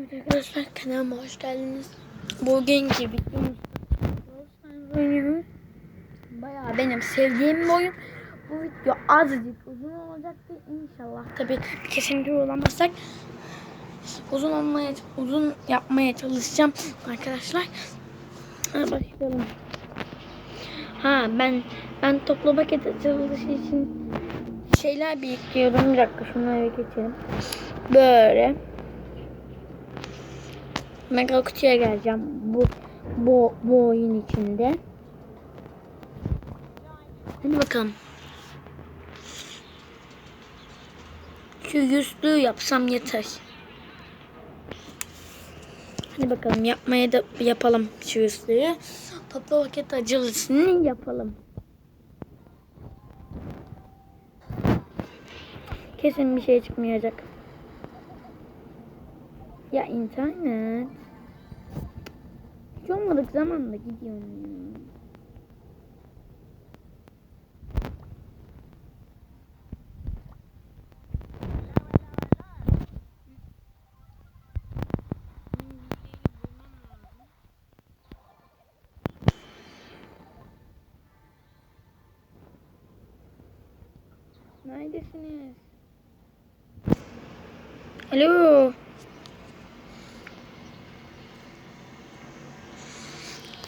Evet arkadaşlar kanalıma hoş geldiniz. Bugünkü oynuyoruz. Bayağı benim sevdiğim bir oyun. Bu video azıcık uzun olacaktı inşallah. Tabi kesinlikle olamazsak uzun olmaya uzun yapmaya çalışacağım arkadaşlar. Hadi başlayalım. Ha ben ben toplu paket açılışı için şeyler biriktiriyorum. Bir dakika şunları geçelim. Böyle. Mega kutuya geleceğim. Bu bu bu oyun içinde. Hadi bakalım. Şu yüzlüğü yapsam yeter. Hadi bakalım yapmaya da yapalım şu yüzlüğü. Toplu paket acılısını yapalım. Kesin bir şey çıkmayacak. Ya internet. Hiç olmadık zamanla gidiyorum ya. Neredesiniz? Alo.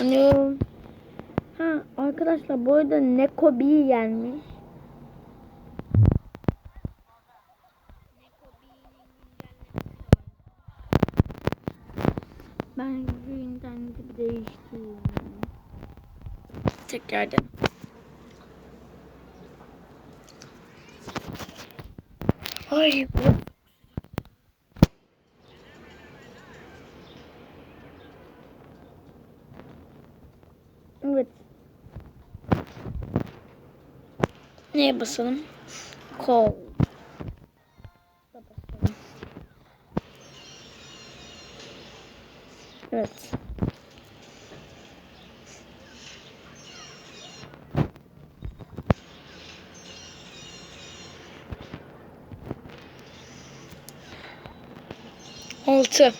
Alo. Ha arkadaşlar bu arada Neko bir gelmiş. Ben şu interneti değiştireyim. Tekrardan. Ay bu Evet. Neye basalım? Basalım. Evet. Altı.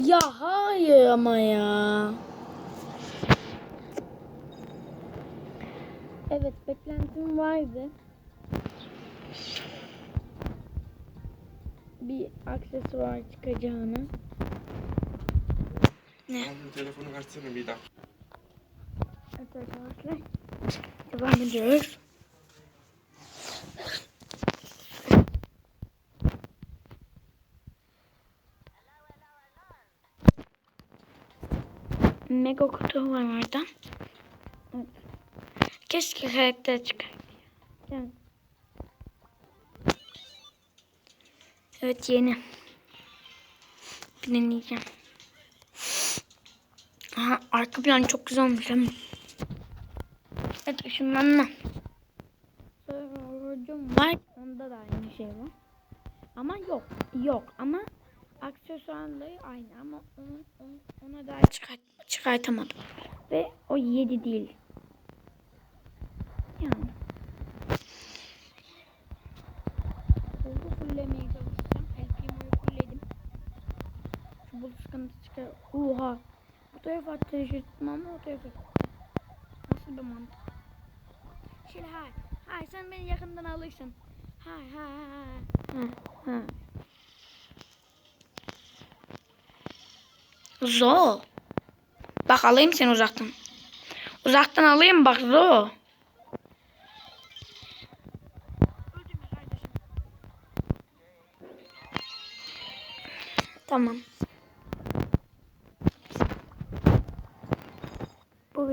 Ya hayır ama ya. Evet beklentim vardı. Bir aksesuar çıkacağını. Ne? Abi telefonu versene bir dakika. Evet arkadaşlar. Devam ediyoruz. Mega kutu var orada. Keşke karakter çıkar. Evet yeni. Bir deneyeceğim. Aha, arka plan çok güzel olmuş ama. Evet ışınlanma. Sorucum var. Onda da aynı şey var. Ama yok. Yok ama aksesuarları aynı ama onu, onu, ona daha çıkart, çıkartamadım. Ve o 7 değil. Yani. Buldu fullemeye çalışacağım. El Primo'yu fulledim. Bul sıkıntı çıkar. Oha. Bu tarafa ateş ama o tarafa. Nasıl bir mantık? Şöyle hay. Hay sen beni yakından alırsın. Hay hay hay. Ha ha. Zo. Bak alayım seni uzaktan. Uzaktan alayım bak Zo.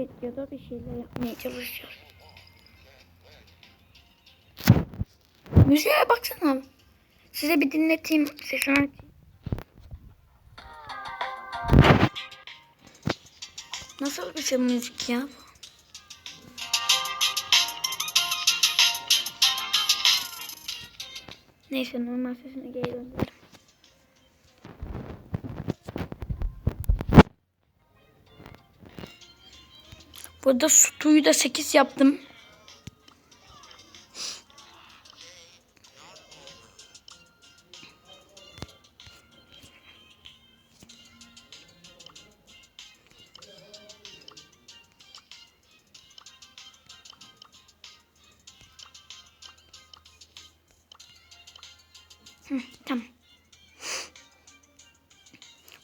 Videoda bir şeyler yapmaya çalışıyoruz. Müziğe baksana. Size bir dinleteyim. Sesini. Nasıl bir şey müzik ya? Neyse normal sesine geri dönelim. Burada sütüyü da 8 yaptım. Hı, tamam.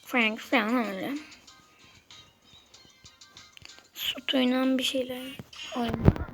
Frank falan öyle. Sütuyla bir şeyler oynuyor.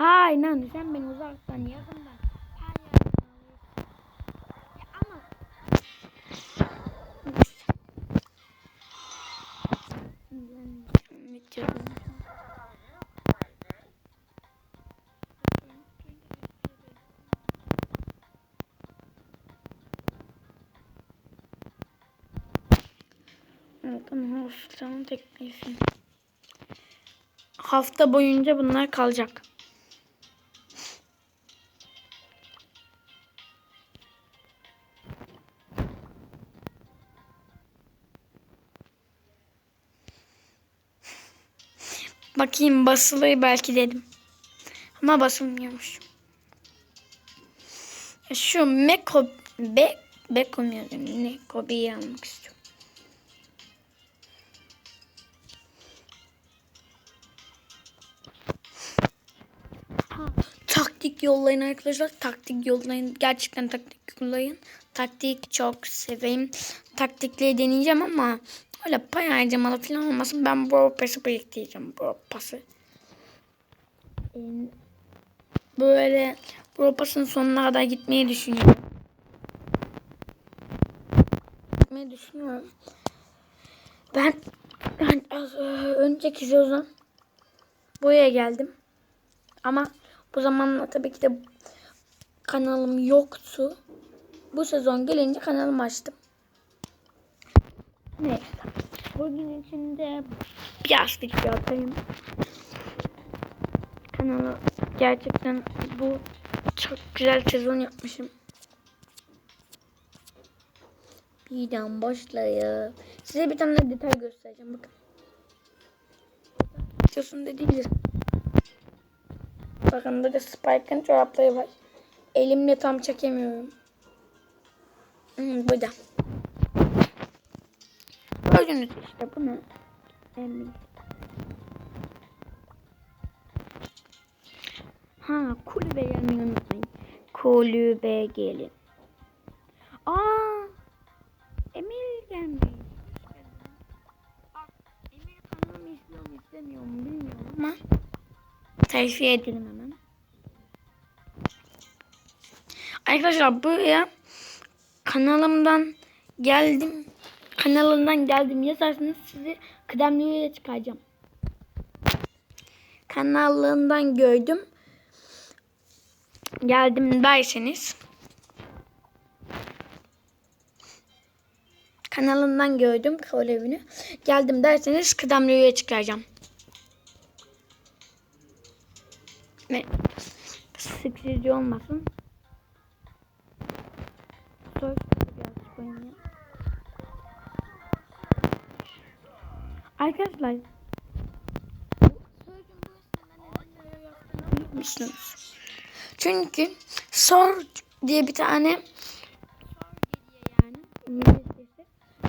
Hay lan sen beni uzaktan yakından. Bakın haftanın teklifi. Hafta boyunca bunlar kalacak. Bakayım basılı belki dedim. Ama basılmıyormuş. Şu Meko Be Beko mu? Ne? Kobe'yi almak istiyorum. Taktik yollayın arkadaşlar. Taktik yollayın. Gerçekten taktik yollayın. Taktik çok seveyim. Taktikleri deneyeceğim ama öyle pay harcamalı falan olmasın. Ben bu pası biriktireceğim. Bu pası. Böyle bu pasın sonuna kadar gitmeyi düşünüyorum. Gitmeyi düşünüyorum. Ben, ben az e, önceki sezon buraya geldim. Ama bu zamanlar tabii ki de kanalım yoktu. Bu sezon gelince kanalımı açtım. Neyse. Bugün içinde biraz video. Kanalı gerçekten bu çok güzel sezon yapmışım. Birden başlayıp size bir tane detay göstereceğim bakın. Da değil. Bakın burada Spike'ın çorapları var. Elimle tam çekemiyorum. Hmm, burada. Gördünüz işte bu ne? Emin. Ha kulübe gelmeyi unutmayın. Kulübe gelin. Aa! Emir gelmiş. Emir kanalımı izliyor mu izlemiyor mu bilmiyorum ama terfi edelim hemen. Arkadaşlar buraya kanalımdan geldim kanalından geldim yazarsanız sizi kıdemliye çıkaracağım. Kanalından gördüm. Geldim derseniz kanalından gördüm kolevini. Geldim derseniz kıdemliye çıkaracağım. Ve sıkıcı olmasın. Arkadaşlar musunuz? Çünkü Sor diye bir tane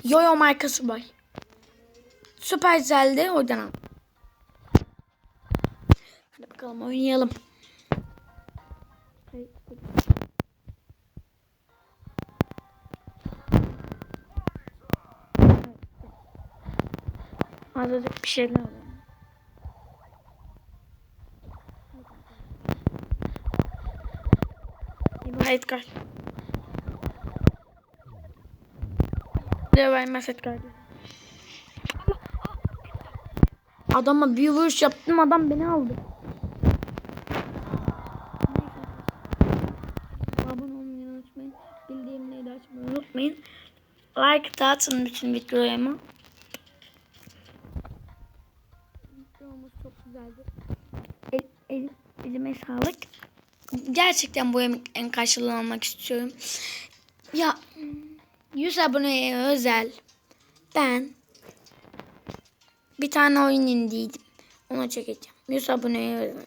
Yoyo markası var. Supercell'de oradan al. Hadi bakalım oynayalım. Azıcık bir şeyler oluyor. İbrahim Edgar. Ne vermez Edgar. Adama bir vuruş yaptım adam beni aldı. Abone olmayı unutmayın. Bildiğimleri de açmayı unutmayın. Like da atın bütün Videomuz çok güzeldi. El, el, elime sağlık. Gerçekten bu emeğin karşılığını almak istiyorum. Ya 100 aboneye özel ben bir tane oyun indiydim. Onu çekeceğim. 100 aboneye özel.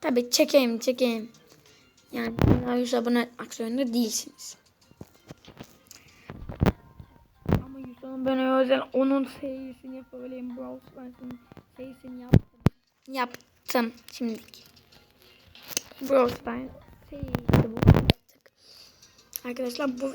Tabii çekeyim çekeyim. Yani illa 100 abone zorunda değilsiniz. Ama 100 aboneye özel onun serisini yapabileyim. Brawl Stars'ın serisini yaptım. Yaptım şimdiki. Brawl Stars serisi bu. Arkadaşlar bu